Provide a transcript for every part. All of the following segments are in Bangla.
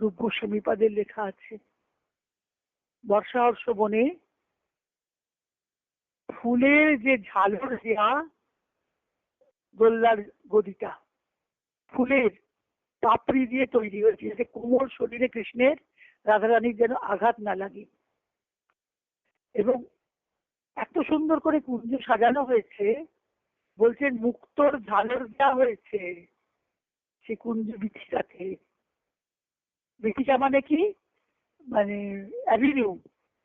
রূপ গোস্বামীপাদের লেখা আছে। বর্ষাহর্ষ বনে ফুলের যে ঝালর দেয়া গোল্লার গদিটা। ফুলের পাপড়ি দিয়ে তৈরি হয়েছে, যাতে কোমল শরীরে কৃষ্ণের রাধারানীর যেন আঘাত না লাগে। এবং এত সুন্দর করে কুঞ্জ সাজানো হয়েছে, বলছেন মুক্তর ঝালর দেওয়া হয়েছে সে কুঞ্জ বিথিকাতে বিথিকা মানে কি মানে অ্যাভিনিউ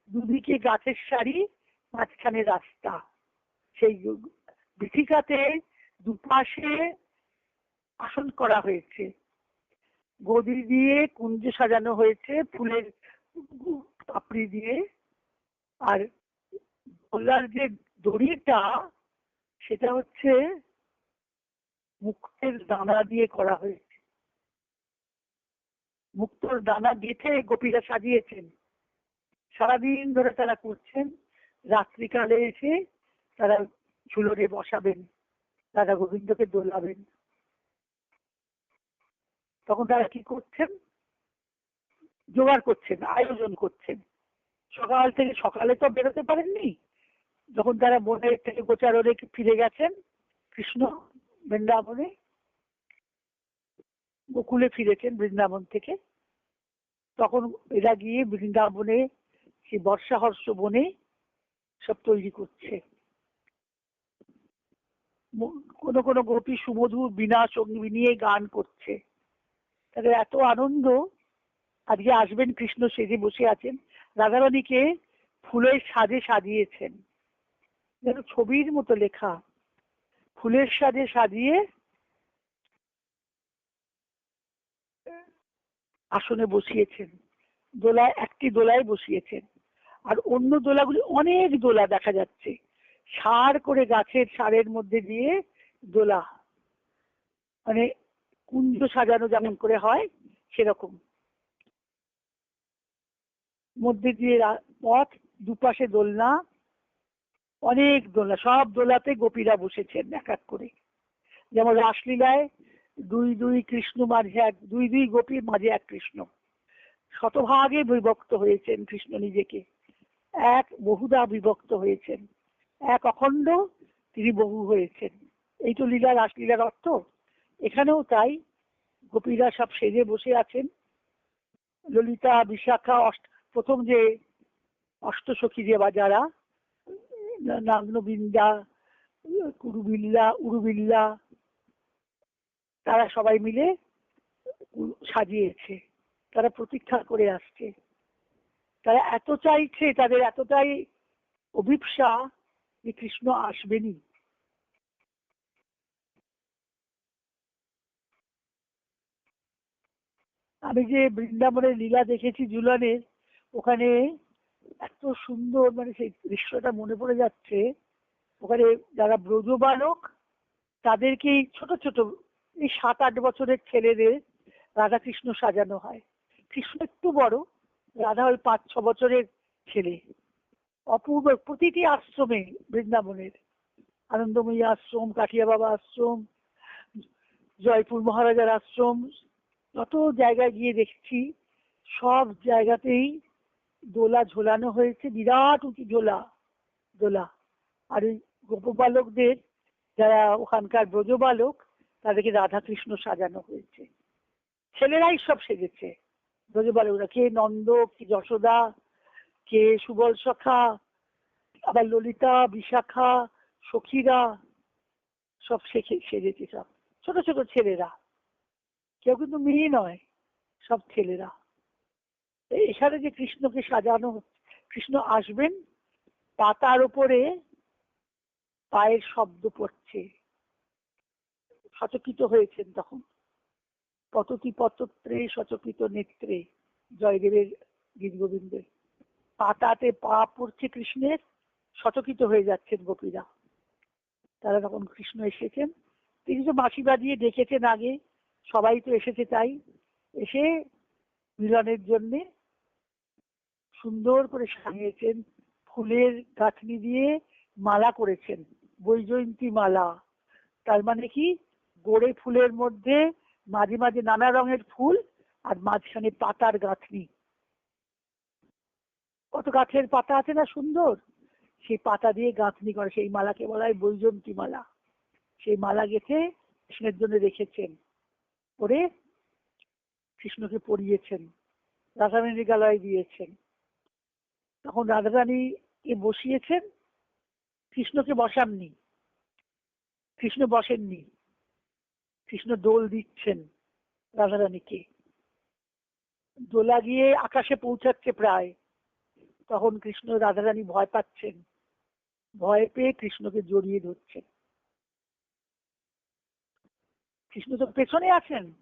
দুদিকে গাছের সারি, মাঝখানে রাস্তা। সেই বিথিকাতে দুপাশে আসন করা হয়েছে। গদি দিয়ে কুঞ্জ সাজানো হয়েছে ফুলের পাপড়ি দিয়ে। আর গোলার যে দড়িটা, সেটা হচ্ছে মুক্তের দানা দিয়ে করা হয়েছে। মুক্তর দানা গেঁথে গোপীরা সাজিয়েছেন। সারাদিন ধরে তারা করছেন। রাত্রিকালে এসে তারা ঝুলনে বসাবেন। রাধা গোবিন্দকে দোলাবেন। তখন তারা কি করছেন? জোগাড় করছেন, আয়োজন করছেন। সকাল থেকে সকালে তো বেরোতে পারেননি। যখন তারা বনের থেকে গোচারণে ফিরে গেছেন, কৃষ্ণ বৃন্দাবনে, গোকুলে ফিরেছেন বৃন্দাবন থেকে। তখন এরা গিয়ে বৃন্দাবনে, সেই বর্ষাহর্ষ বনে সব তৈরি করছে। কোন কোন গোপী সুমধুর বিনা সঙ্গী নিয়ে গান করছে। তাদের এত আনন্দ, আজকে আসবেন কৃষ্ণ সেজে বসে আছেন। রাধারানীকে ফুলের সাজে সাজিয়েছেন। যেন ছবির মতো লেখা। ফুলের সাজে সাজিয়ে আসনে বসিয়েছেন, দোলায়, একটি দোলায় বসিয়েছেন। আর অন্য দোলাগুলি অনেক দোলা দেখা যাচ্ছে। সার করে গাছের সারের মধ্যে দিয়ে দোলা। মানে কুঞ্জ সাজানো যেমন করে হয়, সেরকম। মধ্যে দিয়ে পথ, দুপাশে দোলনা, অনেক দোলনা। সব দোলাতে গোপীরা বসেছেন এক এক করে। যেমন রাসলীলায় দুই দুই কৃষ্ণ মাঝে এক, দুই দুই গোপীর মাঝে এক কৃষ্ণ। শতভাগে বিভক্ত হয়েছেন কৃষ্ণ নিজেকে। এক বহুদা বিভক্ত হয়েছেন। এক অখণ্ড তিনি বহু হয়েছেন। এই তো লীলা রাসলীলার অর্থ। এখানেও তাই গোপীরা সব সেজে বসে আছেন। ললিতা, বিশাখা প্রথম যে অষ্টসখী যে বা যারা নাগ্নবিন্দা, কুরুবিল্লা, উরুবিল্লা তারা সবাই মিলে সাজিয়েছে, তারা প্রতীক্ষা করে আসছে। তারা এত চাইছে, তাদের এতটাই অভিপ্সা যে কৃষ্ণ আসবেনি। আমি যে বৃন্দাবনের লীলা দেখেছি জুলানের ওখানে এত সুন্দর মানে সেই দৃশ্যটা মনে পড়ে যাচ্ছে। ওখানে যারা ব্রজ বালক তাদেরকেই ছোট ছোট এই সাত আট বছরের ছেলেদের রাধাকৃষ্ণ সাজানো হয়। কৃষ্ণ একটু বড়, রাধা ওই পাঁচ ছ বছরের ছেলে। অপূর্ব প্রতিটি আশ্রমে বৃন্দাবনের। আনন্দময়ী আশ্রম, কাঠিয়া বাবা আশ্রম, জয়পুর মহারাজার আশ্রম, যত জায়গায় গিয়ে দেখছি, সব জায়গাতেই দোলা ঝোলানো হয়েছে, বিরাট উঁচু ঝোলা দোলা। আর ওই গোপবালকদের, যারা ওখানকার ব্রজবালক তাদেরকে রাধা কৃষ্ণ সাজানো হয়েছে। ছেলেরাই সব সেজেছে। যদি বলে ওরা কে নন্দ, কে যশোদা, কে সুবল সখা, আবার ললিতা, বিশাখা, সখীরা, সব শেখে সেজেছে সব। ছোট ছোট ছেলেরা। কেউ কিন্তু মেয়ে নয়, সব ছেলেরা। এখানে যে কৃষ্ণকে সাজানো, কৃষ্ণ আসবেন, পাতার উপরে পায়ের শব্দ পড়ছে। সচকিত হয়েছেন তখন। পততি পতত্রে সচকিত নেত্রে জয়দেবের গীত গোবিন্দের পাতাতে পা পড়ছে কৃষ্ণের, সচকিত হয়ে যাচ্ছেন গোপীরা। তারা তখন কৃষ্ণ এসেছেন। তিনি তো বাঁশি বাজিয়ে ডেকেছেন আগে, সবাই তো এসেছে তাই। এসে মিলনের জন্যে সুন্দর করে সাজিয়েছেন, ফুলের গাঁথনি দিয়ে মালা করেছেন, বৈজয়ন্তী মালা। তার মানে কি? গোড়ে ফুলের মধ্যে মাঝে মাঝে নানা রঙের ফুল আর মাঝখানে পাতার গাঁথনি। কত গাছের পাতা আছে না সুন্দর? সেই পাতা দিয়ে গাঁথনি করে, সেই মালাকে বলা হয় বৈজন্তী মালা। সেই মালা গেথে কৃষ্ণের জন্য রেখেছেন করে কৃষ্ণকে পরিয়েছেন রাধারানীর গালায় দিয়েছেন। তখন রাধারানী কে বসিয়েছেন, কৃষ্ণকে বসাননি, কৃষ্ণ বসেননি। কৃষ্ণ দোল দিচ্ছেন রাধারানীকে দোলা গিয়ে আকাশে পৌঁছাচ্ছে প্রায়। তখন কৃষ্ণ রাধারানী ভয় পাচ্ছেন। ভয় পেয়ে কৃষ্ণকে জড়িয়ে ধরছেন। কৃষ্ণ তো পেছনে আছেন।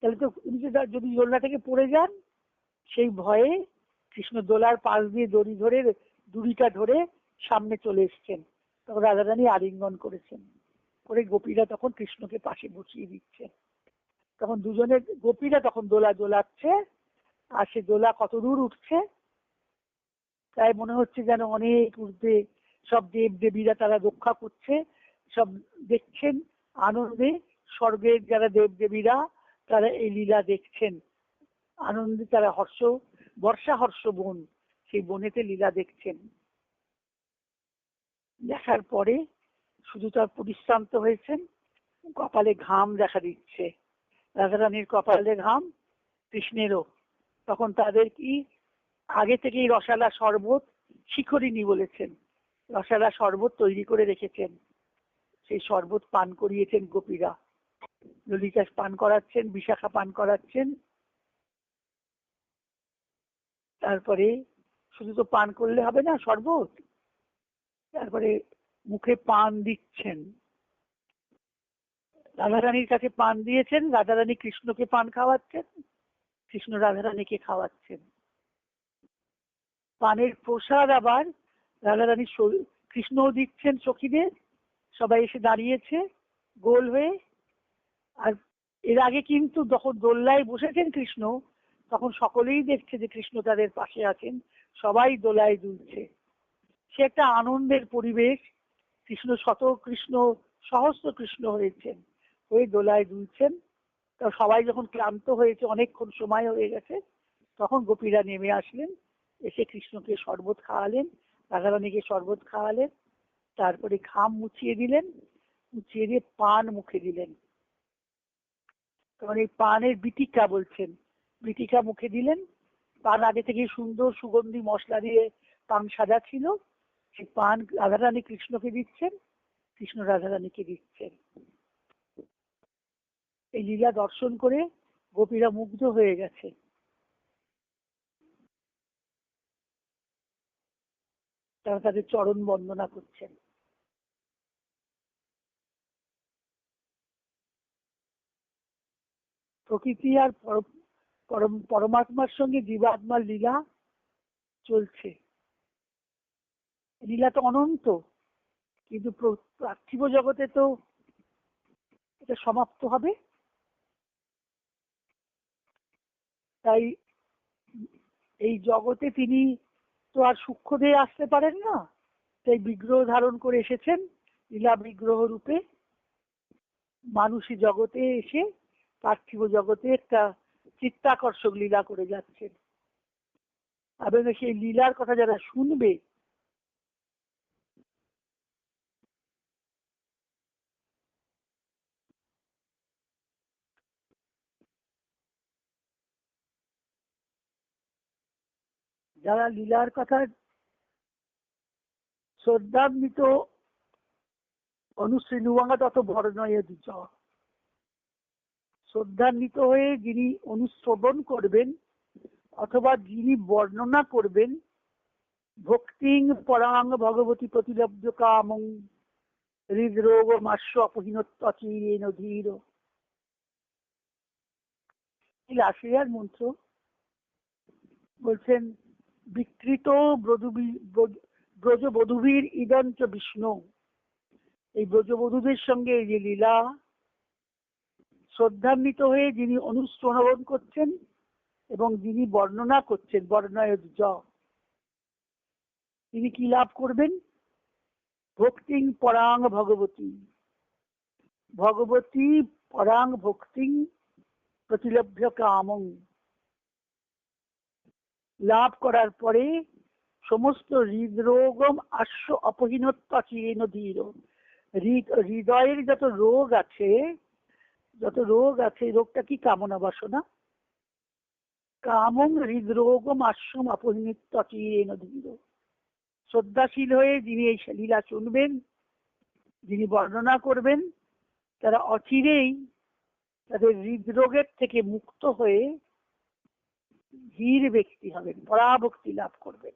তাহলে তো উনি যদি দোলনা থেকে পড়ে যান, সেই ভয়ে কৃষ্ণ দোলার পাশ দিয়ে দড়ি ধরে, দড়িটা ধরে সামনে চলে এসছেন। তখন রাধারানী আলিঙ্গন করেছেন। করে গোপীরা তখন কৃষ্ণকে পাশে বসিয়ে দিচ্ছেন তখন দুজনের গোপীরা তখন দোলা দোলাচ্ছে, আর সে দোলা কত দূর উঠছে? তাই মনে হচ্ছে যেন অনেক ঊর্ধ্বে সব দেব দেবীরা তারা রক্ষা করছে, সব দেখছেন আনন্দে স্বর্গের যারা দেব দেবীরা তারা এই লীলা দেখছেন। আনন্দে তারা হর্ষ, বর্ষা হর্ষ বন, সেই বনেতে লীলা দেখছেন। দেখার পরে শুধু তার পরিশ্রান্ত হয়েছেন, কপালে ঘাম দেখা দিচ্ছে। রাধারানীর কপালে ঘাম, কৃষ্ণেরও। তখন তাদের কি আগে থেকেই রসালা শরবত শিখরিনী বলেছেন, রসালা শরবত তৈরি করে রেখেছেন। সেই শরবত পান করিয়েছেন গোপীরা। ললিতা পান করাচ্ছেন, বিশাখা পান করাচ্ছেন। তারপরে শুধু তো পান করলে হবে না, শরবত? তারপরে মুখে পান দিচ্ছেন। রাধারানীর কাছে পান দিয়েছেন, রাধারানী কৃষ্ণকে পান খাওয়াচ্ছেন, কৃষ্ণ রাধারানীকে খাওয়াচ্ছেন। পানের প্রসাদ আবার রাধারানী কৃষ্ণও দিচ্ছেন সখীদের, সবাই এসে দাঁড়িয়েছে গোল হয়ে। আর এর আগে কিন্তু যখন দোল্লায় বসেছেন কৃষ্ণ, তখন সকলেই দেখছে যে কৃষ্ণ তাদের পাশে আছেন, সবাই দোলায় দুলছে। সে একটা আনন্দের পরিবেশ কৃষ্ণ শত কৃষ্ণ, সহস্র কৃষ্ণ হয়েছেন, হয়ে দোলায় দুলছেন। তা সবাই যখন ক্লান্ত হয়েছে, অনেকক্ষণ সময় হয়ে গেছে, তখন গোপীরা নেমে আসলেন, এসে কৃষ্ণকে শরবত খাওয়ালেন, রাধারানীকে শরবত খাওয়ালেন, তারপরে খাম মুছিয়ে দিলেন, মুছিয়ে দিয়ে পান মুখে দিলেন। কারণ এই পানের বিটিকা বলছেন বিটিকা মুখে দিলেন, পান আগে থেকে সুন্দর সুগন্ধি মশলা দিয়ে পান সাজা ছিল। সেই পান রাধারানী কৃষ্ণকে দিচ্ছেন, কৃষ্ণ রাধা রাধারানীকে দিচ্ছেন। এই লীলা দর্শন করে গোপীরা মুগ্ধ হয়ে গেছে। তারা তাদের চরণ বন্দনা করছেন। প্রকৃতি আর পরমাত্মার সঙ্গে জীবাত্মার লীলা চলছে। লীলা তো অনন্ত, কিন্তু পার্থিব জগতে তো এটা সমাপ্ত হবে। তাই এই জগতে তিনি তো আর সূক্ষ্ম দিয়ে আসতে পারেন না, তাই বিগ্রহ ধারণ করে এসেছেন লীলা বিগ্রহ রূপে। মানুষী জগতে এসে পার্থিব জগতে একটা চিত্তাকর্ষক লীলা করে যাচ্ছেন। এবং সেই লীলার কথা যারা শুনবে যারা লীলার কথা শ্রদ্ধান্বিত অনুশ্রীনুবাঙ্গা তত বর্ণয় দুজ। শ্রদ্ধান্বিত হয়ে যিনি অনুশ্রবণ করবেন অথবা যিনি বর্ণনা করবেন, ভক্তিং পরাং ভগবতী প্রতিলব্ধ কামং, হৃদরোগ মাস্য অপহীনত্বচিরেন ধীর। লাশিয়ার মন্ত্র বলছেন বিকৃত ব্রজবধূবীর ইদঞ্চ বিষ্ণু। এই ব্রজবধূদের সঙ্গে এই যে লীলা, শ্রদ্ধান্বিত হয়ে যিনি অনুশ্রবণ করছেন এবং যিনি বর্ণনা করছেন, বর্ণায় জ তিনি কি লাভ করবেন? ভক্তিং পরাং ভগবতী। ভগবতী পরাং ভক্তিং প্রতিলভ্য কামং। লাভ করার পরে সমস্ত হৃদরোগম আশ্ব অপহীনত্ব চিরেন ধীর। হৃদ- হৃদয়ের যত রোগ আছে, যত রোগ আছে রোগটা কি কামনা বাসনা? কামং হৃদরোগম আশ্রম অপহীনিত্ব চিরেন ধীর। শ্রদ্ধাশীল হয়ে যিনি এই লীলা শুনবেন যিনি বর্ণনা করবেন, তারা অচিরেই তাদের হৃদরোগের থেকে মুক্ত হয়ে ধীর ব্যক্তি হবেন, পরাভক্তি লাভ করবেন।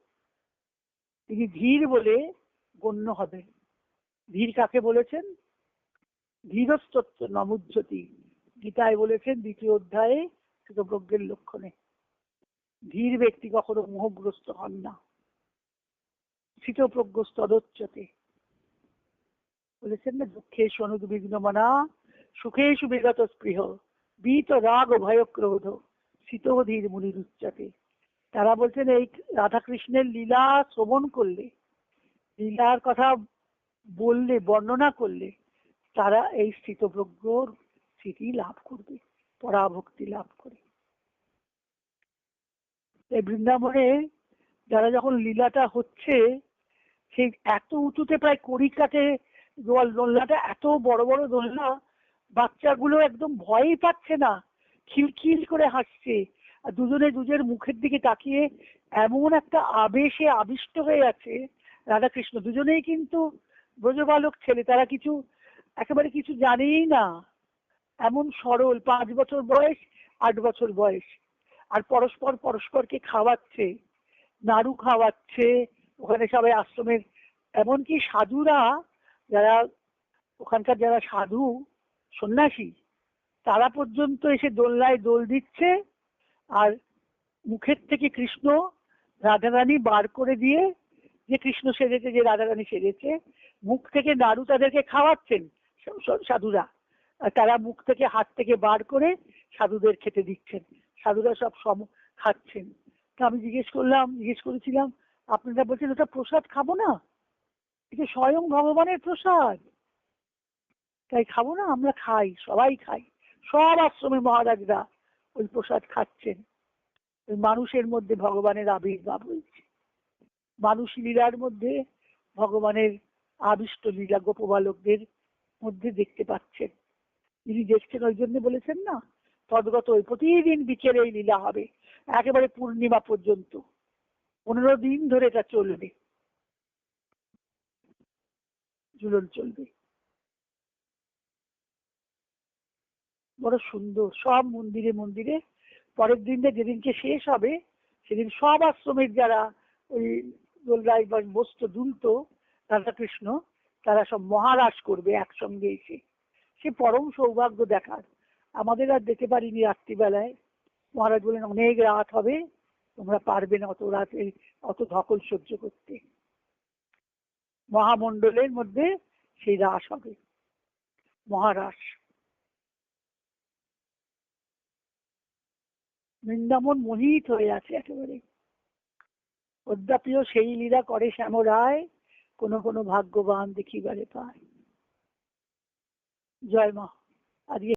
তিনি ধীর বলে গণ্য হবেন। ধীর কাকে বলেছেন? ধীরস্তত্ব নমুজ্জতি গীতায় বলেছেন দ্বিতীয় অধ্যায়ে প্রজ্ঞের লক্ষণে, ধীর ব্যক্তি কখনো মোহগ্রস্ত হন না। স্থিতপ্রজ্ঞ স্তদোচ্চতে বলেছেন না দুঃখে অনুদ্বিগ্ন মনা সুখেশু বিগত স্পৃহ বীত রাগ ও ভয় ক্রোধ শীতধীর মুনির উচ্চতে তারা বলছেন, এই রাধাকৃষ্ণের লীলা শ্রবণ করলে, লীলার কথা বললে, বর্ণনা করলে, তারা এই স্থিতপ্রজ্ঞর স্থিতি লাভ করবে, পরাভক্তি লাভ করে। এই বৃন্দাবনে যারা যখন লীলাটা হচ্ছে, সেই এত উঁচুতে প্রায় কড়িকাতে দোল দোলনাটা, এত বড় বড় দোলনা, বাচ্চাগুলো একদম ভয়ই পাচ্ছে না। খিলখিল করে হাসছে। আর দুজনে দুজের মুখের দিকে তাকিয়ে এমন একটা আবেশে আবিষ্ট হয়ে আছে রাধাকৃষ্ণ। দুজনেই কিন্তু ব্রজবালক ছেলে, তারা কিছু একেবারে কিছু জানেই না। এমন সরল, পাঁচ বছর বয়স, আট বছর বয়স। আর পরস্পর পরস্পরকে খাওয়াচ্ছে, নাড়ু খাওয়াচ্ছে, ওখানে সবাই আশ্রমের। এমনকি সাধুরা, যারা ওখানকার যারা সাধু, সন্ন্যাসী তারা পর্যন্ত এসে দোলনায় দোল দিচ্ছে আর মুখের থেকে কৃষ্ণ রাধারানী বার করে দিয়ে যে কৃষ্ণ সেজেছে, যে রাধারানী সেজেছে, মুখ থেকে নাড়ু তাদেরকে খাওয়াচ্ছেন সাধুরা। তারা মুখ থেকে হাত থেকে বার করে সাধুদের খেতে দিচ্ছেন। সাধুরা সব সম খাচ্ছেন। তা আমি জিজ্ঞেস করলাম, জিজ্ঞেস করেছিলাম, আপনারা বলছেন ওটা প্রসাদ খাব না? এটা স্বয়ং ভগবানের প্রসাদ। তাই খাব না, আমরা খাই, সবাই খাই। সব আশ্রমে মহারাজরা ওই প্রসাদ খাচ্ছেন। ওই মানুষের মধ্যে ভগবানের আবির্ভাব হয়েছে। মানুষ লীলার মধ্যে ভগবানের আবিষ্ট লীলা গোপবালকদের মধ্যে দেখতে পাচ্ছেন। তিনি দেখছেন, ওই জন্য বলেছেন না, তদগত ওই প্রতিদিন বিকেলে এই লীলা হবে, একেবারে পূর্ণিমা পর্যন্ত। পনেরো দিন ধরে এটা চলবে। চলবে। বড় সুন্দর, সব মন্দিরে মন্দিরে। পরের দিনটা যেদিনকে শেষ হবে, সেদিন সব আশ্রমের যারা ওই দোলরায় বা বসত দুলত, রাধাকৃষ্ণ, তারা সব মহারাজ করবে একসঙ্গে এসে। সে পরম সৌভাগ্য দেখার। আমাদের আর যেতে পারিনি রাত্রিবেলায়। মহারাজ বলেন অনেক রাত হবে, তোমরা পারবে না অত রাতে, অত ধকল সহ্য করতে। মহামণ্ডলের মধ্যে সেই রাস হবে। মহারাস। বৃন্দাবন মোহিত হয়ে আছে একেবারে। অদ্যাপিও সেই লীলা করে শ্যাম রায় কোনো কোনো ভাগ্যবান দেখিবারে পায়। জয় মা। আজকে